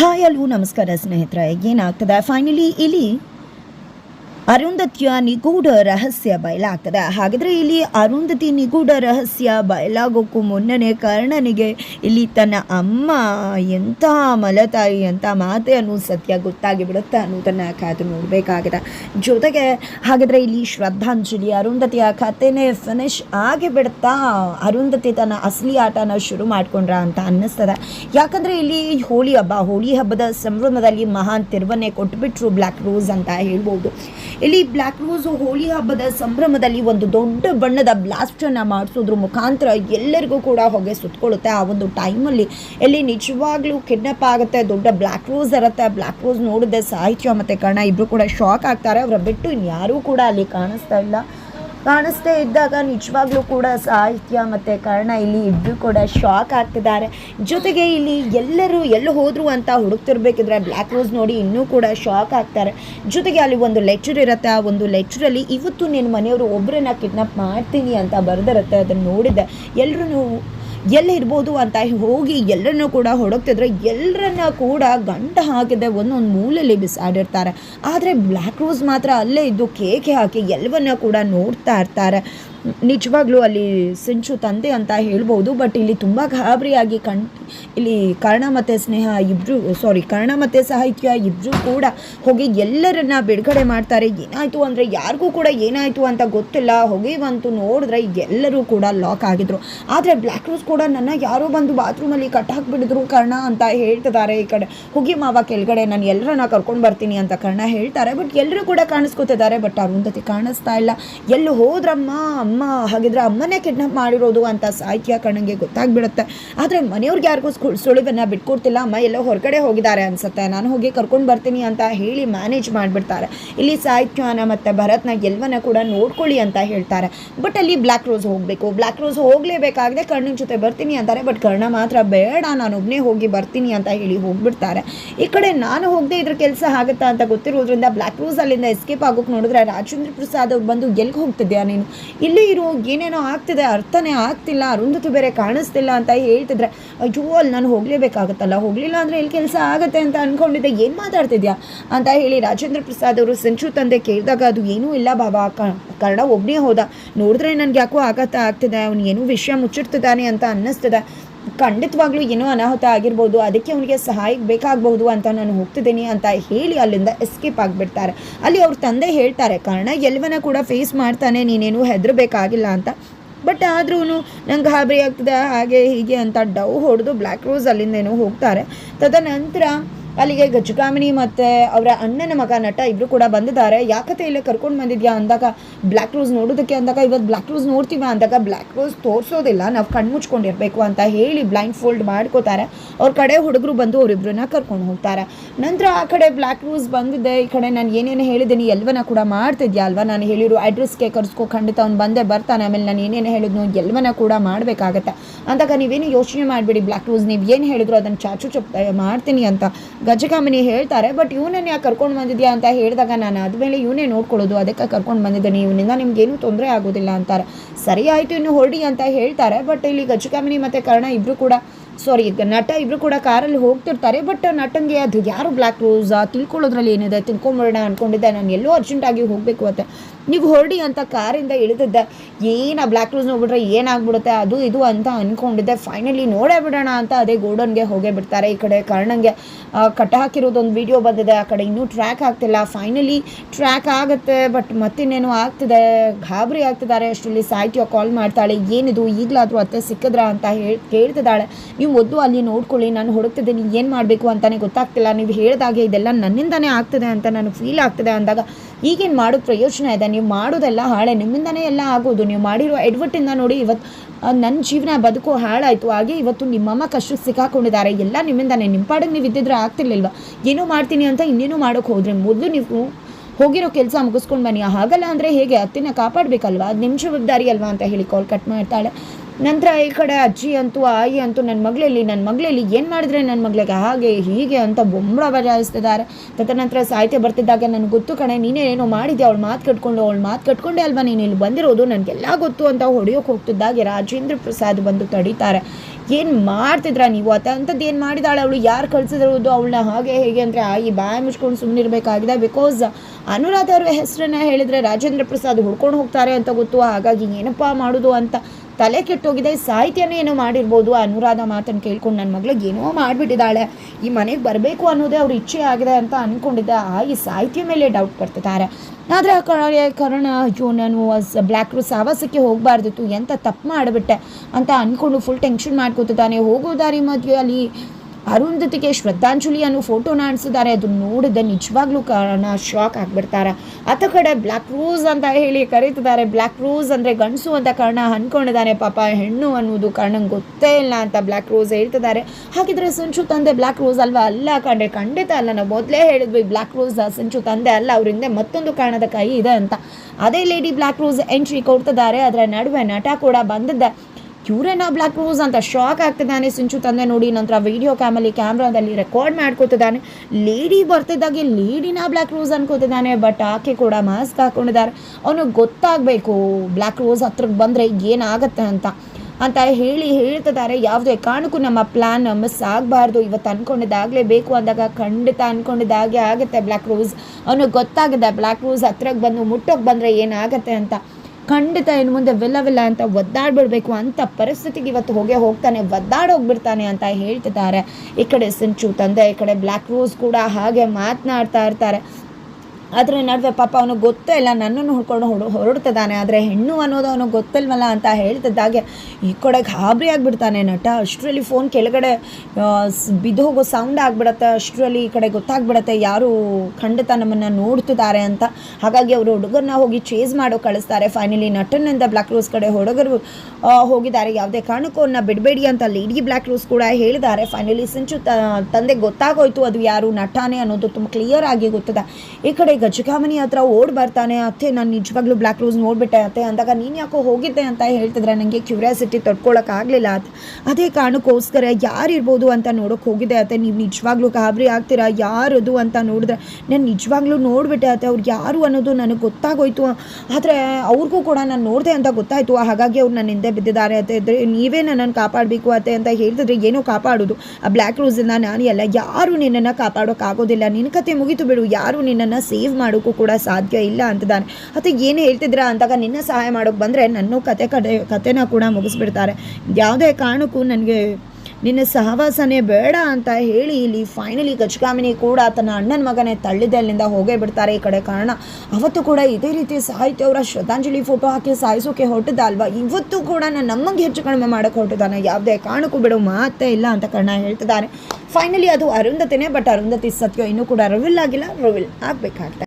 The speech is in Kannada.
ಹಾಯ್ ಅಲ್ವು ನಮಸ್ಕಾರ ಸ್ನೇಹಿತರೆ. ಏನಾಗ್ತದೆ? ಫೈನಲಿ ಇಲ್ಲಿ ಅರುಂಧತಿಯ ನಿಗೂಢ ರಹಸ್ಯ ಬಯಲಾಗ್ತದೆ. ಹಾಗಿದ್ರೆ ಇಲ್ಲಿ ಅರುಂಧತಿ ನಿಗೂಢ ರಹಸ್ಯ ಬಯಲಾಗೋಕ್ಕೂ ಮುನ್ನನೇ ಕರ್ಣನಿಗೆ ಇಲ್ಲಿ ತನ್ನ ಅಮ್ಮ ಎಂಥ ಮಲತಾಯಿ ಅಂತ ಮಾತೆ ಅನ್ನೋ ಸತ್ಯ ಗೊತ್ತಾಗಿ ಬಿಡುತ್ತೆ ಅನ್ನೋದನ್ನು ಕಾದು ನೋಡಬೇಕಾಗಿದೆ. ಜೊತೆಗೆ ಹಾಗಿದ್ರೆ ಇಲ್ಲಿ ಶ್ರದ್ಧಾಂಜಲಿ ಅರುಂಧತಿಯ ಕಥೆನೇ ಫಿನಿಶ್ ಆಗಿ ಬಿಡುತ್ತಾ ಅರುಂಧತಿ ತನ್ನ ಅಸಲಿ ಆಟನ ಶುರು ಮಾಡ್ಕೊಂಡ್ರ ಅಂತ ಅನ್ನಿಸ್ತದೆ. ಯಾಕಂದರೆ ಇಲ್ಲಿ ಹೋಳಿ ಹಬ್ಬ, ಹೋಳಿ ಹಬ್ಬದ ಸಂಭ್ರಮದಲ್ಲಿ ಮಹಾನ್ ತಿರುವನ್ನೇ ಕೊಟ್ಬಿಟ್ರು ಬ್ಲ್ಯಾಕ್ ರೋಸ್ ಅಂತ ಹೇಳ್ಬೋದು. ಇಲ್ಲಿ ಬ್ಲ್ಯಾಕ್ ರೋಸ್ ಹೋಳಿ ಹಬ್ಬದ ಸಂಭ್ರಮದಲ್ಲಿ ಒಂದು ದೊಡ್ಡ ಬಣ್ಣದ ಬ್ಲಾಸ್ಟನ್ನು ಮಾಡಿಸೋದ್ರ ಮುಖಾಂತರ ಎಲ್ಲರಿಗೂ ಕೂಡ ಹೊಗೆ ಸುತ್ತಕೊಳ್ಳುತ್ತೆ ಆ ಒಂದು ಟೈಮಲ್ಲಿ ಇಲ್ಲಿ ನಿಜವಾಗ್ಲೂ ಕಿಡ್ನಪ್ ಆಗುತ್ತೆ, ದೊಡ್ಡ ಬ್ಲ್ಯಾಕ್ ರೋಸ್ ಇರುತ್ತೆ ಬ್ಲ್ಯಾಕ್ ರೋಸ್ ನೋಡಿದೆ ಸಾಹಿತ್ಯ ಮತ್ತು ಕಣ ಇಬ್ಬರು ಕೂಡ ಶಾಕ್ ಆಗ್ತಾರೆ. ಅವರ ಬಿಟ್ಟು ಇನ್ಯಾರೂ ಕೂಡ ಅಲ್ಲಿ ಕಾಣಿಸ್ತಾ ಇಲ್ಲ. ಕಾಣಿಸ್ತಾ ಇದ್ದಾಗ ನಿಜವಾಗ್ಲೂ ಕೂಡ ಸಾಹಿತ್ಯ ಮತ್ತು ಕರ್ಣ ಇಲ್ಲಿ ಇಬ್ಬರು ಕೂಡ ಶಾಕ್ ಆಗ್ತಿದ್ದಾರೆ. ಜೊತೆಗೆ ಇಲ್ಲಿ ಎಲ್ಲರೂ ಎಲ್ಲಿ ಹೋದರು ಅಂತ ಹುಡುಕ್ತಿರ್ಬೇಕಿದ್ರೆ ಬ್ಲ್ಯಾಕ್ ರೋಸ್ ನೋಡಿ ಇನ್ನೂ ಕೂಡ ಶಾಕ್ ಆಗ್ತಾರೆ. ಜೊತೆಗೆ ಅಲ್ಲಿ ಒಂದು ಲೆಕ್ಚರ್ ಇರುತ್ತೆ. ಆ ಒಂದು ಲೆಕ್ಚರಲ್ಲಿ ಇವತ್ತು ನಿನ್ನ ಮನೆಯವರು ಒಬ್ಬರನ್ನ ಕಿಡ್ನಾಪ್ ಮಾಡ್ತೀನಿ ಅಂತ ಬರೆದಿರುತ್ತೆ. ಅದನ್ನು ನೋಡಿದ್ದೆ. ಎಲ್ಲರೂ ಎಲ್ಲಿ ಇರ್ಬೋದು ಅಂತ ಹೋಗಿ ಎಲ್ಲರನ್ನೂ ಕೂಡ ಹೊಡಕ್ತಿದ್ರೆ ಎಲ್ಲರನ್ನ ಕೂಡ ಗಂಟ ಹಾಕಿದೆ ಒಂದೊಂದು ಮೂಲೆಯಲ್ಲಿ ಬಿಸಾಡಿರ್ತಾರೆ. ಆದರೆ ಬ್ಲ್ಯಾಕ್ ರೋಸ್ ಮಾತ್ರ ಅಲ್ಲೇ ಇದ್ದು ಕೇಕೆ ಹಾಕಿ ಎಲ್ಲವನ್ನ ಕೂಡ ನೋಡ್ತಾ ಇರ್ತಾರೆ. ನಿಜವಾಗ್ಲೂ ಅಲ್ಲಿ ಸಿಂಚು ತಂದೆ ಅಂತ ಹೇಳ್ಬೋದು ಬಟ್ ಇಲ್ಲಿ ತುಂಬ ಗಾಬರಿಯಾಗಿ ಕಣ್, ಇಲ್ಲಿ ಕರ್ಣ ಮತ್ತು ಸ್ನೇಹ ಇಬ್ಬರು ಸಾರಿ ಕರ್ಣ ಮತ್ತು ಸಾಹಿತ್ಯ ಇಬ್ಬರು ಕೂಡ ಹೋಗಿ ಎಲ್ಲರನ್ನ ಬಿಡುಗಡೆ ಮಾಡ್ತಾರೆ. ಏನಾಯಿತು ಅಂದರೆ ಯಾರಿಗೂ ಕೂಡ ಏನಾಯಿತು ಅಂತ ಗೊತ್ತಿಲ್ಲ. ಹೊಗೆ ಬಂತು ನೋಡಿದ್ರೆ ಎಲ್ಲರೂ ಕೂಡ ಲಾಕ್ ಆಗಿದ್ರು. ಆದರೆ ಬ್ಲ್ಯಾಕ್ ರೋಸ್ ಕೂಡ ನನ್ನ ಯಾರೋ ಬಂದು ಬಾತ್ರೂಮಲ್ಲಿ ಕಟ್ ಹಾಕಿಬಿಡಿದ್ರು ಕರ್ಣ ಅಂತ ಹೇಳ್ತಿದ್ದಾರೆ ಈ ಕಡೆ. ಹೋಗಿ ಮಾವ ಕೆಳಗಡೆ ನಾನು ಎಲ್ಲರನ್ನ ಕರ್ಕೊಂಡು ಬರ್ತೀನಿ ಅಂತ ಕರ್ಣ ಹೇಳ್ತಾರೆ ಬಟ್ ಎಲ್ಲರೂ ಕೂಡ ಕಾಣಿಸ್ಕೊತಿದ್ದಾರೆ ಬಟ್ ಅರುಂಧತಿ ಕಾಣಿಸ್ತಾ ಇಲ್ಲ. ಎಲ್ಲಿ ಹೋದ್ರಮ್ಮ? ಅಮ್ಮ ಹಾಗಿದ್ರೆ ಅಮ್ಮನೇ ಕಿಡ್ನಾಪ್ ಮಾಡಿರೋದು ಅಂತ ಸಾಹಿತ್ಯ ಕಣ್ಣಂಗೆ ಗೊತ್ತಾಗ್ಬಿಡುತ್ತೆ. ಆದರೆ ಮನೆಯವ್ರಿಗೆ ಯಾರಿಗೂ ಸುಳಿವನ್ನು ಬಿಟ್ಕೊಡ್ತಿಲ್ಲ. ಅಮ್ಮ ಎಲ್ಲೋ ಹೊರಗಡೆ ಹೋಗಿದ್ದಾರೆ ಅನ್ಸುತ್ತೆ. ನಾನು ಹೋಗಿ ಕರ್ಕೊಂಡು ಬರ್ತೀನಿ ಅಂತ ಹೇಳಿ ಮ್ಯಾನೇಜ್ ಮಾಡಿಬಿಡ್ತಾರೆ. ಇಲ್ಲಿ ಸಾಹಿತ್ಯನ ಮತ್ತು ಭರತ್ನ ಗೆಲ್ವನ್ನ ಕೂಡ ನೋಡ್ಕೊಳ್ಳಿ ಅಂತ ಹೇಳ್ತಾರೆ. ಬಟ್ ಅಲ್ಲಿ ಬ್ಲ್ಯಾಕ್ ರೋಸ್ ಹೋಗಬೇಕು. ಬ್ಲ್ಯಾಕ್ ರೋಸ್ ಹೋಗಲೇಬೇಕಾಗದೆ. ಕಣ್ಣಿನ ಜೊತೆ ಬರ್ತೀನಿ ಅಂತಾರೆ. ಬಟ್ ಕರ್ಣ ಮಾತ್ರ ಬೇಡ, ನಾನು ಒಬ್ಬನೇ ಹೋಗಿ ಬರ್ತೀನಿ ಅಂತ ಹೇಳಿ ಹೋಗ್ಬಿಡ್ತಾರೆ. ಈ ಕಡೆ ನಾನು ಹೋಗದೆ ಇದ್ರ ಕೆಲಸ ಆಗುತ್ತಾ ಅಂತ ಗೊತ್ತಿರೋದ್ರಿಂದ ಬ್ಲ್ಯಾಕ್ ರೋಸ್ ಅಲ್ಲಿಂದ ಎಸ್ಕೇಪ್ ಆಗೋಕೆ ನೋಡಿದ್ರೆ ರಾಜೇಂದ್ರ ಪ್ರಸಾದ್ ಅವ್ರು ಬಂದು ಎಲ್ಲಿಗೆ ಹೋಗ್ತಿದ್ಯಾ ನೀನು? ಇಲ್ಲೇ ಇರು, ಏನೇನೋ ಆಗ್ತಿದೆ, ಅರ್ಥನೇ ಆಗ್ತಿಲ್ಲ, ಅರುಂಧತಿ ಬೇರೆ ಕಾಣಿಸ್ತಿಲ್ಲ ಅಂತ ಹೇಳ್ತಿದ್ರೆ, ಅಯ್ಯೋ, ಅಲ್ಲಿ ನಾನು ಹೋಗಲೇಬೇಕಾಗುತ್ತಲ್ಲ? ಹೋಗಲಿಲ್ಲ ಅಂದರೆ ಇಲ್ಲಿ ಕೆಲಸ ಆಗುತ್ತೆ ಅಂತ ಅಂದ್ಕೊಂಡಿದ್ದೆ ಏನು ಮಾತಾಡ್ತಿದ್ಯಾ? ಅಂತ ಹೇಳಿ ರಾಜೇಂದ್ರ ಪ್ರಸಾದ್ ಅವರು ಸಂಚು ತಂದೆ ಕೇಳಿದಾಗ, ಅದು ಏನೂ ಇಲ್ಲ ಬಾಬಾ ಕನ್ನಡ ಒಬ್ಬನೇ ಹೋದ. ನೋಡಿದ್ರೆ ನನಗೆ ಯಾಕೋ ಆಗತ್ತ, ಆಗ್ತಿದೆ. ಅವ್ನು ಏನೂ ವಿಷಯ ಮುಚ್ಚಿಡ್ತಿದ್ದಾನೆ ಅಂತ ಅನ್ನಿಸ್ತಿದೆ. ಖಂಡಿತವಾಗ್ಲೂ ಏನೋ ಅನಾಹುತ ಆಗಿರ್ಬೋದು, ಅದಕ್ಕೆ ಅವನಿಗೆ ಸಹಾಯ ಬೇಕಾಗಬಹುದು ಅಂತ ನಾನು ಹೋಗ್ತಿದ್ದೀನಿ ಅಂತ ಹೇಳಿ ಅಲ್ಲಿಂದ ಎಸ್ಕೇಪ್ ಆಗಿಬಿಡ್ತಾರೆ. ಅಲ್ಲಿ ಅವ್ರ ತಂದೆ ಹೇಳ್ತಾರೆ, ಕಾರಣ ಎಲ್ಲವನ್ನ ಕೂಡ ಫೇಸ್ ಮಾಡ್ತಾನೆ, ನೀನೇನು ಹೆದರಬೇಕಾಗಿಲ್ಲ ಅಂತ. ಬಟ್ ಆದ್ರೂ ನಂಗೆ ಗಾಬರಿ ಆಗ್ತದೆ, ಹಾಗೆ ಹೀಗೆ ಅಂತ ಡೌ ಹೊಡೆದು ಬ್ಲ್ಯಾಕ್ ರೋಸ್ ಅಲ್ಲಿಂದ ಏನೋ ಹೋಗ್ತಾರೆ. ತದನಂತರ ಅಲ್ಲಿಗೆ ಗಜಗಾಮಿನಿ ಮತ್ತು ಅವರ ಅಣ್ಣನ ಮಗ ನಟ ಇಬ್ಬರು ಕೂಡ ಬಂದಿದ್ದಾರೆ. ಯಾಕತೆ ಇಲ್ಲೇ ಕರ್ಕೊಂಡು ಬಂದಿದ್ಯಾ ಅಂದಾಗ ಬ್ಲ್ಯಾಕ್ ರೋಸ್ ನೋಡೋದಕ್ಕೆ ಅಂದಾಗ ಇವತ್ತು ಬ್ಲ್ಯಾಕ್ ರೋಸ್ ನೋಡ್ತೀವ ಅಂದಾಗ ಬ್ಲ್ಯಾಕ್ ರೋಸ್ ತೋರಿಸೋದಿಲ್ಲ, ನಾವು ಕಣ್ಮುಚ್ಕೊಂಡಿರ್ಬೇಕು ಅಂತ ಹೇಳಿ ಬ್ಲೈಂಡ್ ಫೋಲ್ಡ್ ಮಾಡ್ಕೋತಾರೆ. ಅವ್ರ ಕಡೆ ಹುಡುಗರು ಬಂದು ಅವರಿಬ್ಬರನ್ನ ಕರ್ಕೊಂಡು ಹೋಗ್ತಾರೆ. ನಂತರ ಆ ಕಡೆ ಬ್ಲ್ಯಾಕ್ ರೋಸ್ ಬಂದಿದ್ದೆ, ಈ ಕಡೆ ನಾನು ಏನೇನು ಹೇಳಿದ್ದೀನಿ ಎಲ್ಲವನ್ನ ಕೂಡ ಮಾಡ್ತಿದ್ಯಾ ಅಲ್ವಾ? ನಾನು ಹೇಳಿರೋ ಅಡ್ರೆಸ್ಗೆ ಕರ್ಸ್ಕೊ, ಖಂಡಿತ ಅವ್ನು ಬಂದೇ ಬರ್ತಾನೆ. ಆಮೇಲೆ ನಾನು ಏನೇನು ಹೇಳಿದ್ನು ಎಲ್ವನ ಕೂಡ ಮಾಡಬೇಕಾಗತ್ತೆ. ಅಂದಾಗ ನೀವೇನು ಯೋಚನೆ ಮಾಡಬೇಡಿ ಬ್ಲ್ಯಾಕ್ ರೋಸ್ ನೀವು ಏನು ಹೇಳಿದ್ರು ಅದನ್ನು ಚಾಚು ಚಪ್ ಮಾಡ್ತೀನಿ ಅಂತ ಗಜಗಾಮಿನಿ ಹೇಳ್ತಾರೆ ಬಟ್ ಇವನನ್ನು ಯಾಕೆ ಕರ್ಕೊಂಡು ಬಂದಿದ್ಯಾ ಅಂತ ಹೇಳಿದಾಗ ನಾನು ಆದಮೇಲೆ ಇವನೇ ನೋಡ್ಕೊಳ್ಳೋದು, ಅದಕ್ಕೆ ಕರ್ಕೊಂಡು ಬಂದಿದ್ದೀನಿ, ಇವನಿಂದ ನಿಮ್ಗೇನು ತೊಂದರೆ ಆಗೋದಿಲ್ಲ ಅಂತಾರೆ. ಸರಿ ಆಯಿತು ಇನ್ನು ಹೊರಡಿ ಅಂತ ಹೇಳ್ತಾರೆ ಬಟ್ ಇಲ್ಲಿ ಗಜಗಾಮಿನಿ ಮತ್ತು ಕರ್ಣ ಇಬ್ಬರು ಕೂಡ ಸಾರಿ ನಟ ಇಬ್ಬರು ಕೂಡ ಕಾರಲ್ಲಿ ಹೋಗ್ತಿರ್ತಾರೆ ಬಟ್ ನಟಂಗೆ ಅದು ಯಾರು ಬ್ಲ್ಯಾಕ್ ರೋಸ್ ತಿಳ್ಕೊಳ್ಳೋದ್ರಲ್ಲಿ ಏನಿದೆ? ತಿಳ್ಕೊಂಬಿಡೋಣ ಅಂದ್ಕೊಂಡಿದ್ದೆ ನಾನು ಎಲ್ಲೋ ಅರ್ಜೆಂಟಾಗಿ ಹೋಗಬೇಕು ಅಂತ. ನೀವು ಹೊರಡಿ ಅಂತ ಕಾರಿಂದ ಇಳಿದಿದ್ದೆ. ಏನು ಬ್ಲ್ಯಾಕ್ ರೋಸ್ ನೋಡ್ಬಿಟ್ರೆ ಏನಾಗ್ಬಿಡುತ್ತೆ? ಅದು ಇದು ಅಂತ ಅಂದ್ಕೊಂಡಿದ್ದೆ ಫೈನಲಿ ನೋಡೇ ಬಿಡೋಣ ಅಂತ ಅದೇ ಗೋಡನ್ಗೆ ಹೋಗೇ ಬಿಡ್ತಾರೆ. ಈ ಕಡೆ ಕರ್ಣಂಗೆ ಆ, ಕಟ್ಟ ಹಾಕಿರೋದೊಂದು ವಿಡಿಯೋ ಬಂದಿದೆ. ಆ ಕಡೆ ಇನ್ನೂ ಟ್ರ್ಯಾಕ್ ಆಗ್ತಿಲ್ಲ. ಫೈನಲಿ ಟ್ರ್ಯಾಕ್ ಆಗುತ್ತೆ ಬಟ್ ಮತ್ತಿನ್ನೇನೋ ಆಗ್ತಿದೆ. ಗಾಬರಿ ಆಗ್ತಿದ್ದಾರೆ. ಅಷ್ಟರಲ್ಲಿ ಸಾಹಿತ್ಯ ಕಾಲ್ ಮಾಡ್ತಾಳೆ. ಏನಿದು? ಈಗಲಾದರೂ ಅತ್ತೆ ಸಿಕ್ಕಿದ್ರ ಅಂತ ಹೇಳಿ ಕೇಳ್ತಿದ್ದಾಳೆ. ಮೊದಲು ಅಲ್ಲಿ ನೋಡ್ಕೊಳ್ಳಿ, ನಾನು ಹುಡುಕ್ತಿದ್ದೀನಿ ಏನು ಮಾಡಬೇಕು ಅಂತಲೇ ಗೊತ್ತಾಗ್ತಿಲ್ಲ. ನೀವು ಹೇಳಿದಾಗೆ ಇದೆಲ್ಲ ನನ್ನಿಂದನೇ ಆಗ್ತದೆ ಅಂತ ನನಗೆ ಫೀಲ್ ಆಗ್ತದೆ ಅಂದಾಗ ಈಗೇನು ಮಾಡೋದು ಪ್ರಯೋಜನ ಇದೆ? ನೀವು ಮಾಡೋದೆಲ್ಲ ಹಾಳೆ, ನಿಮ್ಮಿಂದನೇ ಎಲ್ಲ ಆಗೋದು. ನೀವು ಮಾಡಿರೋ ಎಡ್ವರ್ಟಿಂದ ನೋಡಿ ಇವತ್ತು ನನ್ನ ಜೀವನ ಬದುಕು ಹಾಳಾಯಿತು. ಹಾಗೆ ಇವತ್ತು ನಿಮ್ಮಮ್ಮ ಕಷ್ಟಕ್ಕೆ ಸಿಕ್ಕಾಕೊಂಡಿದ್ದಾರೆ. ಎಲ್ಲ ನಿಮ್ಮಿಂದಾನೆ. ನಿಮ್ಮ ಪಾಡಿಗೆ ನೀವು ಇದ್ದಿದ್ರೆ ಆಗ್ತಿರ್ಲಿಲ್ವ? ಏನು ಮಾಡ್ತೀನಿ ಅಂತ ಇನ್ನೇನು ಮಾಡೋಕೆ ಹೋದ್ರೆ ಮೊದಲು ನೀವು ಹೋಗಿರೋ ಕೆಲಸ ಮುಗಿಸ್ಕೊಂಡು ಬನ್ನಿ. ಹಾಗಲ್ಲ ಅಂದರೆ ಹೇಗೆ? ಅತ್ತಿನ ಕಾಪಾಡಬೇಕಲ್ವಾ? ಅದು ನಿಮ್ಮ ಜವಾಬ್ದಾರಿ ಅಲ್ವಾ ಅಂತ ಹೇಳಿ ಕಾಲ್ ಕಟ್ ಮಾಡ್ತಾಳೆ. ನಂತರ ಈ ಕಡೆ ಅಜ್ಜಿ ಅಂತೂ, ಆಯಿ ಅಂತೂ ನನ್ನ ಮಗಳಲ್ಲಿ ನನ್ನ ಮಗಳಲ್ಲಿ ಏನು ಮಾಡಿದ್ರೆ ನನ್ನ ಮಗಳಿಗೆ? ಹಾಗೆ, ಹೀಗೆ ಅಂತ ಬೊಂಬಳ ಬಜಾಯಿಸ್ತಿದ್ದಾರೆ. ತದನಂತರ ಸಾಹಿತ್ಯ ಬರ್ತಿದ್ದಾಗ ನನಗೆ ಗೊತ್ತು ಕಣೆ, ನೀನೇ ಏನೋ ಮಾಡಿದ್ದೆ ಅವಳು ಮಾತು ಕಟ್ಕೊಂಡು, ಅವಳು ಮಾತು ಕಟ್ಕೊಂಡೆ ಅಲ್ವಾ? ನೀನು ಇಲ್ಲಿ ಬಂದಿರೋದು, ನನಗೆಲ್ಲ ಗೊತ್ತು ಅಂತ ಹೊಡೆಯೋಕೆ ಹೋಗ್ತಿದ್ದಾಗೆ ರಾಜೇಂದ್ರ ಪ್ರಸಾದ್ ಬಂದು ತಡೀತಾರೆ. ಏನು ಮಾಡ್ತಿದ್ರ ನೀವು? ಅತ ಅಂಥದ್ದು ಏನು ಮಾಡಿದಾಳೆ ಅವಳು? ಯಾರು ಕಳ್ಸಿದಿರೋದು ಅವಳನ್ನ ಹಾಗೆ, ಹೇಗೆ ಅಂದರೆ ಆಯಿ ಬಾಯಿ ಮುಚ್ಕೊಂಡು ಸುಮ್ಮನಿರಬೇಕಾಗಿದೆ ಬಿಕಾಸ್ ಅನುರಾಧ ಅವರ ಹೆಸರನ್ನ ಹೇಳಿದರೆ ರಾಜೇಂದ್ರ ಪ್ರಸಾದ್ ಹುಡ್ಕೊಂಡು ಹೋಗ್ತಾರೆ ಅಂತ ಗೊತ್ತು. ಹಾಗಾಗಿ ಏನಪ್ಪ ಮಾಡೋದು ಅಂತ ತಲೆ ಕೆಟ್ಟೋಗಿದೆ ಸಾಹಿತ್ಯನೇ ಏನೋ ಮಾಡಿರ್ಬೋದು ಅನುರಾಧ ಮಾತನ್ನು ಕೇಳ್ಕೊಂಡು ನನ್ನ ಮಗಳಿಗೆ ಏನೋ ಮಾಡಿಬಿಟ್ಟಿದ್ದಾಳೆ. ಈ ಮನೆಗೆ ಬರಬೇಕು ಅನ್ನೋದೇ ಅವ್ರ ಇಚ್ಛೆ ಆಗಿದೆ ಅಂತ ಅಂದ್ಕೊಂಡಿದ್ದೆ ಆ ಈ ಸಾಹಿತ್ಯ ಮೇಲೆ ಡೌಟ್ ಪಡ್ತಿದ್ದಾರೆ. ಆದರೆ ಕಾರಣ ಅಯ್ಯೋ ನಾನು ಬ್ಲ್ಯಾಕ್ ರೂಸ್ ಆವಾಸಕ್ಕೆ ಹೋಗಬಾರ್ದಿತ್ತು ಎಂಥ ತಪ್ಪು ಮಾಡಿಬಿಟ್ಟೆ ಅಂತ ಅಂದ್ಕೊಂಡು ಫುಲ್ ಟೆನ್ಷನ್ ಮಾಡ್ಕೋತಿದ್ದಾನೆ. ಹೋಗೋ ದಾರಿ ಮಧ್ಯೆ ಅಲ್ಲಿ ಅರುಂಧತಿಗೆ ಶ್ರದ್ಧಾಂಜಲಿ ಅನ್ನೋ ಫೋಟೋನ ಅನ್ಸಿದ್ದಾರೆ ಅದನ್ನ ನೋಡಿದ ನಿಜವಾಗ್ಲೂ ಕಾರಣ ಶಾಕ್ ಆಗಿಬಿಡ್ತಾರೆ. ಅತ ಕಡೆ ಬ್ಲ್ಯಾಕ್ ರೋಸ್ ಅಂತ ಹೇಳಿ ಕರೀತಿದ್ದಾರೆ. ಬ್ಲ್ಯಾಕ್ ರೋಸ್ ಅಂದರೆ ಗಂಡಸು ಅಂತ ಕಾರಣ ಅನ್ಕೊಂಡಿದ್ದಾನೆ. ಪಾಪ ಹೆಣ್ಣು ಅನ್ನೋದು ಕಾರಣ ಗೊತ್ತೇ ಇಲ್ಲ ಅಂತ ಬ್ಲ್ಯಾಕ್ ರೋಸ್ ಹೇಳ್ತಿದ್ದಾರೆ. ಹಾಗಿದ್ರೆ ಸಂಚು ತಂದೆ ಬ್ಲ್ಯಾಕ್ ರೋಸ್ ಅಲ್ವಾ? ಅಲ್ಲ ಕಂಡ್ರೆ ಖಂಡಿತ ಅಲ್ಲ. ನಾವು ಮೊದಲೇ ಹೇಳಿದ್ವಿ ಬ್ಲ್ಯಾಕ್ ರೋಸ್ ಸಂಚು ತಂದೆ ಅಲ್ಲ. ಅವರಿಂದ ಮತ್ತೊಂದು ಕಾರಣದ ಕೈ ಇದೆ ಅಂತ. ಅದೇ ಲೇಡಿ ಬ್ಲ್ಯಾಕ್ ರೋಸ್ ಎಂಟ್ರಿ ಕೊಡ್ತಿದ್ದಾರೆ. ಅದರ ನಡುವೆ ನಟ ಕೂಡ ಬಂದಿದ್ದೆ. ಇವರೇನ ಬ್ಲ್ಯಾಕ್ ರೋಸ್ ಅಂತ ಶಾಕ್ ಆಗ್ತಿದ್ದಾನೆ. ಸಿಂಚು ತಂದೆ ನೋಡಿ, ನಂತರ ವಿಡಿಯೋ ಕ್ಯಾಮಲ್ಲಿ ಕ್ಯಾಮ್ರಾದಲ್ಲಿ ರೆಕಾರ್ಡ್ ಮಾಡ್ಕೋತಿದ್ದಾನೆ. ಲೇಡಿ ಬರ್ತಿದ್ದಾಗೆ ಲೇಡಿನ ಬ್ಲ್ಯಾಕ್ ರೋಸ್ ಅನ್ಕೋತಿದ್ದಾನೆ ಬಟ್ ಆಕೆ ಕೂಡ ಮಾಸ್ಕ್ ಹಾಕೊಂಡಿದ್ದಾರೆ. ಅವನು ಗೊತ್ತಾಗಬೇಕು ಬ್ಲ್ಯಾಕ್ ರೋಸ್ ಹತ್ರಕ್ಕೆ ಬಂದರೆ ಏನಾಗತ್ತೆ ಅಂತ. ಅಂತ ಹೇಳಿ ಹೇಳ್ತಿದ್ದಾರೆ. ಯಾವುದೇ ಕಾರಣಕ್ಕೂ ನಮ್ಮ ಪ್ಲ್ಯಾನ್ ಮಿಸ್ ಆಗಬಾರ್ದು. ಇವತ್ತು ಅಂದ್ಕೊಂಡಿದ್ದಾಗಲೇ ಬೇಕು ಅಂದಾಗ ಖಂಡಿತ ಅಂದ್ಕೊಂಡಿದ್ದಾಗೆ ಆಗುತ್ತೆ ಬ್ಲ್ಯಾಕ್ ರೋಸ್ ಅವನಿಗೆ ಗೊತ್ತಾಗಿದೆ ಬ್ಲ್ಯಾಕ್ ರೋಸ್ ಹತ್ರಕ್ಕೆ ಬಂದು ಮುಟ್ಟೋಕೆ ಬಂದರೆ ಏನಾಗತ್ತೆ ಅಂತ. ಖಂಡಿತ ಇನ್ನು ಮುಂದೆ ವಿಲ್ಲವಿಲ್ಲ ವಿಲ್ಲ ಅಂತ ಒದ್ದಾಡ್ಬಿಡ್ಬೇಕು ಅಂತ ಪರಿಸ್ಥಿತಿಗೆ ಇವತ್ತು ಹೋಗೇ ಹೋಗ್ತಾನೆ ಒದ್ದಾಡೋಗ್ಬಿಡ್ತಾನೆ ಅಂತ ಹೇಳ್ತಿದ್ದಾರೆ. ಈ ಕಡೆ ಸಿಂಚು ತಂದೆ, ಈ ಕಡೆ ಬ್ಲ್ಯಾಕ್ ರೋಸ್ ಕೂಡ ಹಾಗೆ ಮಾತನಾಡ್ತಾ ಇರ್ತಾರೆ. ಅದರ ನಡುವೆ ಪಾಪ ಅವನು ಗೊತ್ತೇ ಇಲ್ಲ, ನನ್ನನ್ನು ಹುಡ್ಕೊಂಡು ಹೊಡು, ಹೊರಡ್ತಿದ್ದಾನೆ. ಆದರೆ ಹೆಣ್ಣು ಅನ್ನೋದು ಅವನಿಗೆ ಗೊತ್ತಿಲ್ವಲ್ಲ ಅಂತ ಹೇಳ್ತಿದ್ದಾಗೆ. ಈ ಕಡೆ ಗಾಬರಿ ಆಗಿಬಿಡ್ತಾನೆ ನಟ. ಅಷ್ಟರಲ್ಲಿ ಫೋನ್ ಕೆಳಗಡೆ ಬಿದ್ದು ಹೋಗೋ ಸೌಂಡ್ ಆಗಿಬಿಡತ್ತೆ. ಅಷ್ಟರಲ್ಲಿ ಈ ಕಡೆ ಗೊತ್ತಾಗ್ಬಿಡತ್ತೆ ಯಾರು ಖಂಡಿತ ನಮ್ಮನ್ನು ನೋಡ್ತಿದ್ದಾರೆ ಅಂತ. ಹಾಗಾಗಿ ಅವರು ಹುಡುಗರನ್ನ ಹೋಗಿ ಚೇಸ್ ಮಾಡೋ ಕಳಿಸ್ತಾರೆ. ಫೈನಲಿ ನಟನಿಂದ ಬ್ಲ್ಯಾಕ್ ರೋಸ್ ಕಡೆ ಹುಡುಗರು ಹೋಗಿದ್ದಾರೆ. ಯಾವುದೇ ಕಾರಣಕ್ಕೂ ಅವನ್ನ ಬಿಡಬೇಡಿ ಅಂತ ಲೇಡಿ ಬ್ಲ್ಯಾಕ್ ರೋಸ್ ಕೂಡ ಹೇಳಿದ್ದಾರೆ. ಫೈನಲಿ ಸಿಂಚು ತಂದೆ ಗೊತ್ತಾಗೋಯ್ತು ಅದು ಯಾರು ನಟಾನೆ ಅನ್ನೋದು ತುಂಬ ಕ್ಲಿಯರ್ ಆಗಿ ಗೊತ್ತದ. ಈ ಕಡೆ ಗಜಕಾಮನಿ ಹತ್ರ ಓಡ್ ಬರ್ತಾನೆ, ಅತ್ತೆ ನಾನು ನಿಜವಾಗ್ಲೂ ಬ್ಲ್ಯಾಕ್ ರೋಸ್ ನೋಡ್ಬಿಟ್ಟೆ, ಅತ್ತೆ ಅಂದಾಗ ನೀನು ಯಾಕೋ ಹೋಗಿದ್ದೆ ಅಂತ ಹೇಳ್ತಿದ್ರೆ ನನಗೆ ಕ್ಯೂರಿಯಾಸಿಟಿ ತಡ್ಕೊಳಕ್ಕಾಗಲಿಲ್ಲ ಅತ್. ಅದೇ ಕಾರಣಕ್ಕೋಸ್ಕರ ಯಾರಿರ್ಬೋದು ಅಂತ ನೋಡೋಕೆ ಹೋಗಿದ್ದೆ, ಅತ್ತೆ. ನೀವು ನಿಜವಾಗ್ಲೂ ಗಾಬರಿ ಆಗ್ತೀರಾ ಯಾರದು ಅಂತ ನೋಡಿದ್ರೆ ನಾನು ನಿಜವಾಗ್ಲೂ ನೋಡ್ಬಿಟ್ಟೆ, ಅತ್ತೆ. ಅವ್ರು ಯಾರು ಅನ್ನೋದು ನನಗೆ ಗೊತ್ತಾಗೋಯ್ತು. ಆದರೆ ಅವ್ರಿಗೂ ಕೂಡ ನಾನು ನೋಡಿದೆ ಅಂತ ಗೊತ್ತಾಯ್ತು. ಹಾಗಾಗಿ ಅವ್ರು ನನ್ನ ಹಿಂದೆ ಬಿದ್ದಿದ್ದಾರೆ, ಅತ್ತೆ. ಇದ್ರೆ ನೀವೇ ನನ್ನನ್ನು ಕಾಪಾಡಬೇಕು, ಅತ್ತೆ ಅಂತ ಹೇಳ್ತಿದ್ರೆ ಏನೋ ಕಾಪಾಡೋದು. ಆ ಬ್ಲ್ಯಾಕ್ ರೋಸಿಂದ ನಾನು ಎಲ್ಲ ಯಾರು ನಿನ್ನನ್ನು ಕಾಪಾಡೋಕ್ಕಾಗೋದಿಲ್ಲ ನಿನ್ನ ಕತೆ ಮುಗಿತು ಬಿಡು. ಯಾರು ನಿನ್ನನ್ನು ಸೇವ್ ಮಾಡೋಕ್ಕೂ ಕೂಡ ಸಾಧ್ಯ ಇಲ್ಲ ಅಂತಿದ್ದಾನೆ. ಅಥವಾ ಏನು ಹೇಳ್ತಿದ್ರ ಅಂತಾಗ ನಿನ್ನ ಸಹಾಯ ಮಾಡೋಕೆ ಬಂದರೆ ನನ್ನ ಕತೆ ಕಡೆ ಕತೆನ ಕೂಡ ಮುಗಿಸ್ಬಿಡ್ತಾರೆ. ಯಾವುದೇ ಕಾರಣಕ್ಕೂ ನನಗೆ ನಿನ್ನ ಸಹವಾಸನೇ ಬೇಡ ಅಂತ ಹೇಳಿ ಇಲ್ಲಿ ಫೈನಲಿ ಗಜಗಾಮಿನಿ ಕೂಡ ತನ್ನ ಅಣ್ಣನ ಮಗನೇ ತಳ್ಳಿದೆ. ಅಲ್ಲಿಂದ ಹೋಗೇ ಬಿಡ್ತಾರೆ ಈ ಕಡೆ ಕಾರಣ. ಅವತ್ತು ಕೂಡ ಇದೇ ರೀತಿ ಸಾಹಿತ್ಯ ಅವರ ಶ್ರದ್ಧಾಂಜಲಿ ಫೋಟೋ ಹಾಕಿ ಸಾಯಿಸೋಕೆ ಹೊಟ್ಟಿದ್ದ ಅಲ್ವಾ ಇವತ್ತು ಕೂಡ ನಾನು ನಮಗೆ ಹೆಚ್ಚು ಕಡಿಮೆ ಮಾಡೋಕೆ ಹೊರಟಿದ್ದಾನೆ. ಯಾವುದೇ ಕಾರಣಕ್ಕೂ ಬಿಡು, ಮಾತೇ ಇಲ್ಲ ಅಂತ ಕರ್ಣ ಹೇಳ್ತಿದ್ದಾರೆ. ಫೈನಲಿ ಅದು ಅರುಂಧತಿನೇ ಬಟ್ ಅರುಂಧತಿ ಸತ್ಯ ಇನ್ನೂ ಕೂಡ ರವಿಲ್ ಆಗಿಲ್ಲ. ರವಿಲ್ ಆಗಬೇಕಾಗ್ತದೆ